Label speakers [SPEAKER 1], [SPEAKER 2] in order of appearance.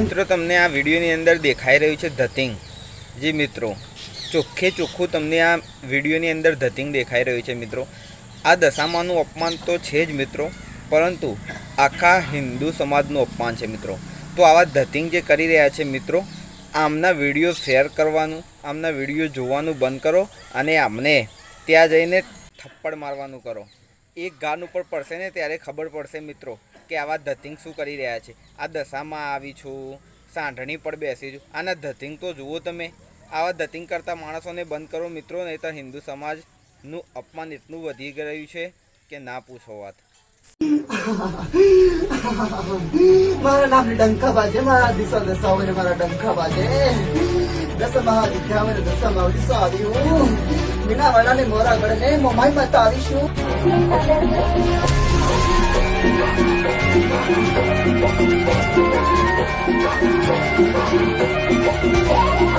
[SPEAKER 1] મિત્રો, તમને આ વિડીયોની અંદર દેખાઈ રહ્યું છે ધતિંગ જી મિત્રો, ચોખ્ખે ચોખ્ખું તમને આ વિડીયોની અંદર ધતિંગ દેખાઈ રહ્યું છે મિત્રો. આ દશામાનું અપમાન તો છે જ મિત્રો, પરંતુ આખા હિન્દુ સમાજનું અપમાન છે મિત્રો. તો આવા ધતિંગ જે કરી રહ્યા છે મિત્રો, આમના વીડિયો શેર કરવાનું, આમના વીડિયો જોવાનું બંધ કરો અને આમને ત્યાં જઈને થપ્પડ મારવાનું કરો. એક ગાન ઉપર પડશે ને ત્યારે ખબર પડશે મિત્રો કે આવા ધતિંગ શું કરી રહ્યા છે. આ દશામાં આવી છું, સાંઢણી પર બેસી છું. આના ધતિંગ તો જુઓ તમે. આવા ધતિંગ કરતા માણસોને બંધ કરો મિત્રો નહીં તો હિન્દુ સમાજનું અપમાન એટલું વધી ગયું છે કે ના પૂછો વાત.
[SPEAKER 2] મારા નામ ડંકા બાજે મારા દિશા દશા મારા ડંકા બાજે દસમા વિદ્યા દશા દસમા હું. મીના વાળા ને મોરા ગળે ને મોમાઈ માતા આવીશું.
[SPEAKER 3] Thank